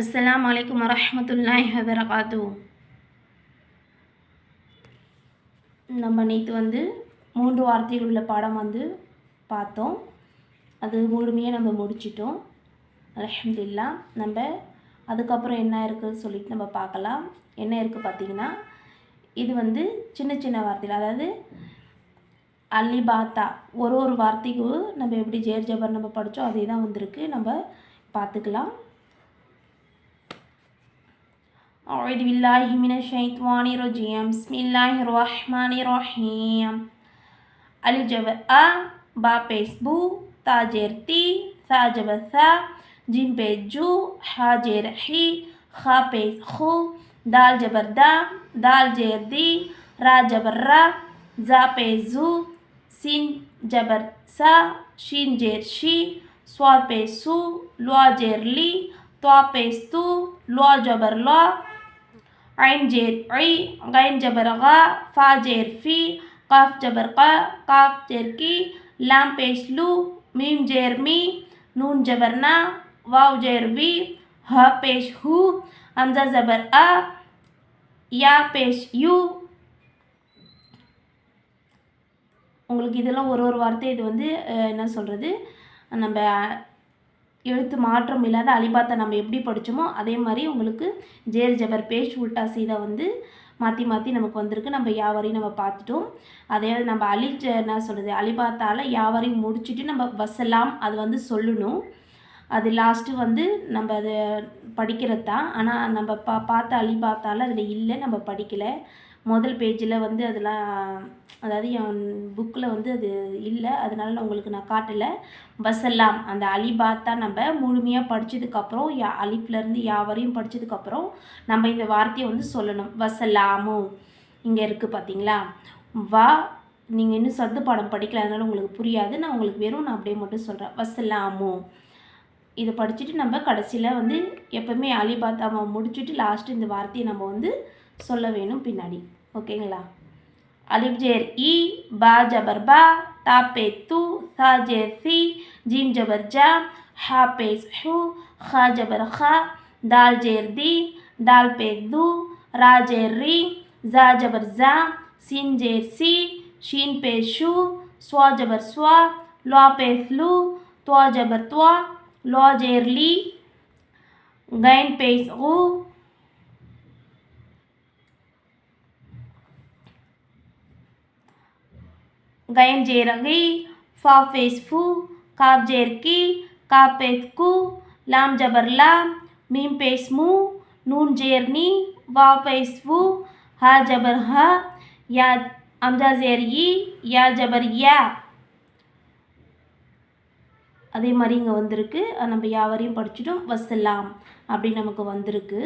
அஸ்லாம் வலைக்கம் வரஹ்மத்துல்லாஹி வபரகாத்து நம்ம நேற்று வந்து மூன்று வார்த்தைகள் உள்ள பாடம் வந்து பார்த்தோம். அது முழுமையாக நம்ம முடிச்சிட்டோம். அலமதுல்லா நம்ம அதுக்கப்புறம் என்ன இருக்குதுன்னு சொல்லிட்டு நம்ம பார்க்கலாம். என்ன இருக்குது பார்த்தீங்கன்னா இது வந்து சின்ன சின்ன வார்த்தைகள். அதாவது அல்லிபாத்தா ஒரு ஒரு வார்த்தைக்கு நம்ம எப்படி ஜேர் ஜபர் நம்ம படித்தோம் அதே தான் வந்திருக்கு. நம்ம பார்த்துக்கலாம். أعوذ بالله من الشيطان الرجيم. بسم الله الرحمن الرحيم. أ با بيس بو تا جير تي ثا جبر ثا جيم بيس جو حا جير حي خا بيس خو دال جبر دا دال جير دي را جبر زا بيس زو سين جبر سا شين جير شي سوا بيس سو لوا جير لي طوا بيس تو لوا جبر لوا عين جير عي غين جبر غا فا جير في قاف جبر قا قاف جير كي لام پیش لو ميم جير مي نون جبر نا واو جير وي ه پیش هو همزة زبر أ யா பேஷ் யூ உங்களுக்கு இதெல்லாம் ஒரு ஒரு வார்த்தை இது வந்து அஹ், என்ன சொல்கிறது நம்ம எழுத்து மாற்றம் இல்லாத அலிபாத்தா நம்ம எப்படி படித்தோமோ அதே மாதிரி உங்களுக்கு ஜேர் ஜபர் பேஷ் உல்டா சீதா வந்து மாற்றி மாற்றி நமக்கு வந்திருக்கு. நம்ம யாவரையும் நம்ம பார்த்துட்டோம். அதே நம்ம அலி என்ன சொல்கிறது அலிபாத்தால் யாவரையும் முடிச்சுட்டு நம்ம வசலாம் அது வந்து சொல்லணும். அது லாஸ்ட்டு வந்து நம்ம அது படிக்கிறது தான் ஆனால் நம்ம பா பார்த்த அலிபாத்தால் அதில் இல்லை நம்ம படிக்கலை. முதல் பேஜில் வந்து அதெல்லாம் அதாவது என் புக்கில் வந்து அது இல்லை. அதனால நான் உங்களுக்கு நான் காட்டலை. வசல்லாம் அந்த அலிபாத்தா நம்ம முழுமையாக படித்ததுக்கப்புறம் யா அலிப்லேருந்து யாவரையும் படித்ததுக்கப்புறம் நம்ம இந்த வார்த்தையை வந்து சொல்லணும். வசலாமு இங்கே இருக்குது பார்த்தீங்களா வா நீங்கள் இன்னும் சத்து பாடம் படிக்கல அதனால் உங்களுக்கு புரியாது. நான் உங்களுக்கு வெறும் நான் அப்படியே மட்டும் சொல்கிறேன் வசலாமு இதை படிச்சுட்டு நம்ம கடைசியில் வந்து எப்போவுமே அலிபாத்தாவை முடிச்சுட்டு லாஸ்ட்டு இந்த வார்த்தையை நம்ம வந்து சொல்ல வேணும் பின்னாடி. ஓகேங்களா? அலிப் ஜேர் இ பா ஜபர் பா தா பே து சா ஜேர் சி ஜீம் ஜபர் ஜா ஹா பேஸ் ஹூ ஹா ஜபர் ஹா தால் ஜேர் தி தால் பே து ரா ஜேர் ரி ஜா ஜபர் ஜா சின் ஜேர் சி ஷீன் பே ஷூ ஸ்வா ஜபர் ஸ்வா லுவா பே லு துவா ஜபர் துவா லுவா ஜேர் லி கைன் பேஸ் ஊ గయం జేరంగి ఫా ఫేస్ ఫు కాప్ జేర్కి కాపేత్ కు లామ్ జబర్లా మీమ్ పేస్ ము నూన్ జేర్ని వా పేస్ వు హా జబర్ హ యా அம்ஜா ஜேர் இ யா ஜபர் யா. அதே மாதிரி இங்கே வந்திருக்கு. நம்ம யாவரையும் படிச்சுட்டோம். வசலாம் அப்படின்னு நமக்கு வந்திருக்கு.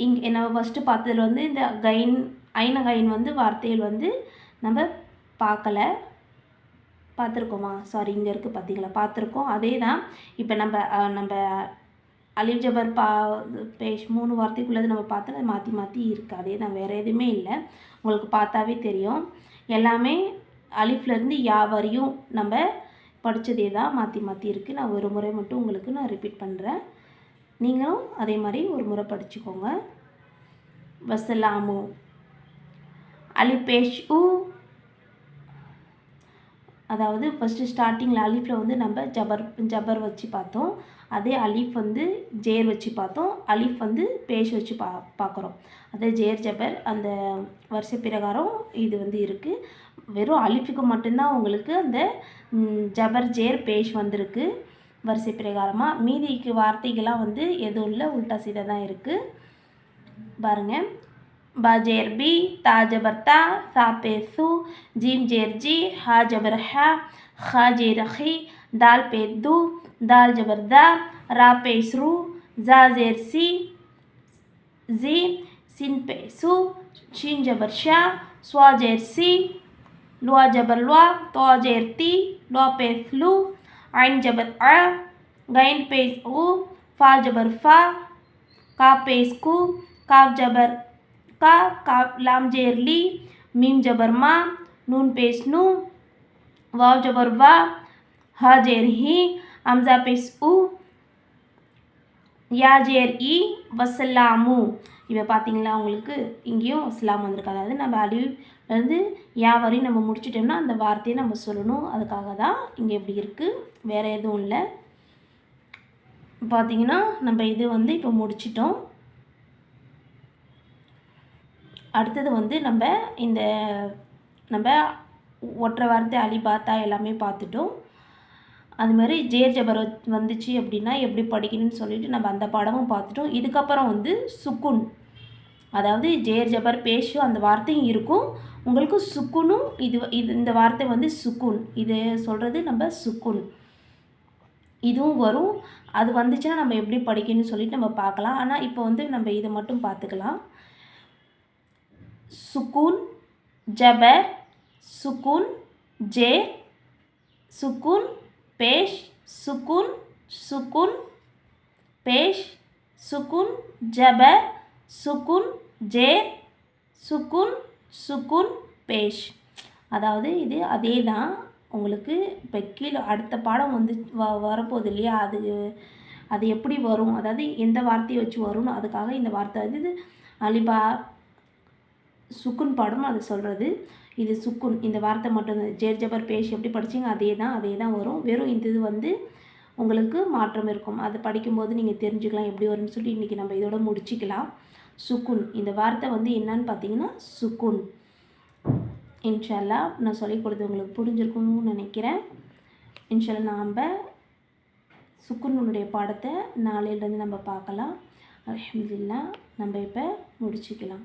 இங்கே நம்ம ஃபஸ்ட்டு பார்த்ததில் வந்து இந்த கைன் ஐன கைன் வந்து வார்த்தையில் வந்து நம்ம பார்க்கல. பார்த்துருக்கோமா? சாரி இங்கே இருக்குது பார்த்தீங்களா? பார்த்துருக்கோம். அதே தான் இப்போ நம்ம நம்ம அலிப் ஜபர் பா பேஷ் மூணு வார்த்தைக்குள்ளது நம்ம பார்த்தா அது மாற்றி மாற்றி இருக்குது அதே தான் வேறு எதுவுமே இல்லை. உங்களுக்கு பார்த்தாவே தெரியும். எல்லாமே அலிஃப்லேருந்து யா வரையும் நம்ம படித்ததே தான் மாற்றி மாற்றி இருக்குது நான் ஒரு முறை மட்டும் உங்களுக்கு நான் ரிப்பீட் பண்ணுறேன் நீங்களும் அதே மாதிரி ஒரு முறை படிச்சுக்கோங்க. வசலாமு. அலிபேஷ் உ அதாவது ஃபஸ்ட்டு ஸ்டார்டிங்கில் அலிஃபில் வந்து நம்ம ஜபர் ஜபர் வச்சு பார்த்தோம். அதே அலிஃப் வந்து ஜேர் வச்சு பார்த்தோம். அலிஃப் வந்து பேஷ் வச்சு பா பார்க்குறோம். அதே ஜேர் ஜபர் அந்த வருஷ பிரகாரம் இது வந்து இருக்குது வெறும் அலிஃபுக்கு மட்டும்தான் உங்களுக்கு அந்த ஜபர் ஜேர் பேஷ் வந்திருக்கு. வரிசை பிரகாரமாக மீதிக்கு வார்த்தைகள்லாம் வந்து எதுவும் இல்லை. உல்டா சீதை தான் இருக்குது பாருங்கள் बाजेरबी, ताजबरता, सापेसु जीम ಜೇರ್ಜಿ हा ಜಬರ್ಹ ಖಾ ಜೇರಖಿ ದಾಲ್ ಪೇದ್ದು दाल जबरदा रा पेसरू जा जेरसी जी सिन पेसू शिन जबरशा स्वा जेरसी लुआ जबरलुआ तो जेरती लुआ पेसलू आइन जबर आ गैन पेस ऊ फा जबर फा का पेसकू काफ जबर का काफ लाम जेर ली मीम जबर मा नून पेश नू वाव जबर वा हा जेर ही हमजा पेश उ யாஜேர் இ வசல்லாமு இப்போ பார்த்தீங்களா உங்களுக்கு இங்கேயும் வசலாம் வந்திருக்கு அதாவது நம்ம அலிவிலேருந்து யா வரையும் நம்ம முடிச்சிட்டோம்னா அந்த வார்த்தையை நம்ம சொல்லணும் அதுக்காக தான் இங்கே இப்படி இருக்குது வேறு எதுவும் இல்லை பார்த்தீங்கன்னா நம்ம இது வந்து இப்போ முடிச்சிட்டோம் அடுத்தது வந்து நம்ம இந்த நம்ம ஒற்றை வார்த்தை அலிபாத்தா எல்லாமே பார்த்துட்டோம். அது மாதிரி ஜேர் ஜபர் வந்துச்சு அப்படின்னா எப்படி படிக்கணும்னு சொல்லிட்டு நம்ம அந்த பாடமும் பார்த்துட்டோம். இதுக்கப்புறம் வந்து சுக்குன் அதாவது ஜேர் ஜபர் பேஷு அந்த வார்த்தையும் இருக்கும். உங்களுக்கு சுக்குனும் இது இது இந்த வார்த்தை வந்து சுக்குன் இது சொல்கிறது நம்ம சுக்குன். இதுவும் வரும். அது வந்துச்சுன்னா நம்ம எப்படி படிக்கணும்னு சொல்லிட்டு நம்ம பார்க்கலாம். ஆனால் இப்போ வந்து நம்ம இதை மட்டும் பார்த்துக்கலாம். சுக்கூன் ஜபர் சுக்கூன் ஜே சுக்கூன் பேஷ் சுக்கூன் சுக்கூன் பேஷ் சுக்கூன் ஜபர் சுக்கூன் ஜே சுக்கூன் சுக்கூன் பேஷ். அதாவது இது அதே தான் உங்களுக்கு இப்போ கீழே அடுத்த பாடம் வந்து வ வரப்போகுது இல்லையா? அது அது எப்படி வரும்? அதாவது எந்த வார்த்தையை வச்சு வரும்னு அதுக்காக இந்த வார்த்தை. வந்து இது அலிபா சுக்குன் பாடம் அது சொல்கிறது இது சுக்குன் இந்த வார்த்தை மட்டும்தான் ஜேர் ஜபர் பேஷ் எப்படி படிச்சிங்க அதே தான் அதே தான் வரும். வெறும் இந்த இது வந்து உங்களுக்கு மாற்றம் இருக்கும். அது படிக்கும்போது நீங்கள் தெரிஞ்சுக்கலாம் எப்படி வரும்னு சொல்லி இன்றைக்கி நம்ம இதோட முடிச்சிக்கலாம். சுக்குன் இந்த வார்த்தை வந்து என்னன்னு பார்த்தீங்கன்னா சுக்குன். இன்ஷால்லா நான் சொல்லிக் கொடுத்து உங்களுக்கு புரிஞ்சிருக்கும்னு நினைக்கிறேன். இன்ஷால்லா நாம் சுக்குனுடைய பாடத்தை நாளையிலேருந்து நம்ம பார்க்கலாம். அலமதுல்லா நம்ம இப்போ முடிச்சுக்கலாம்.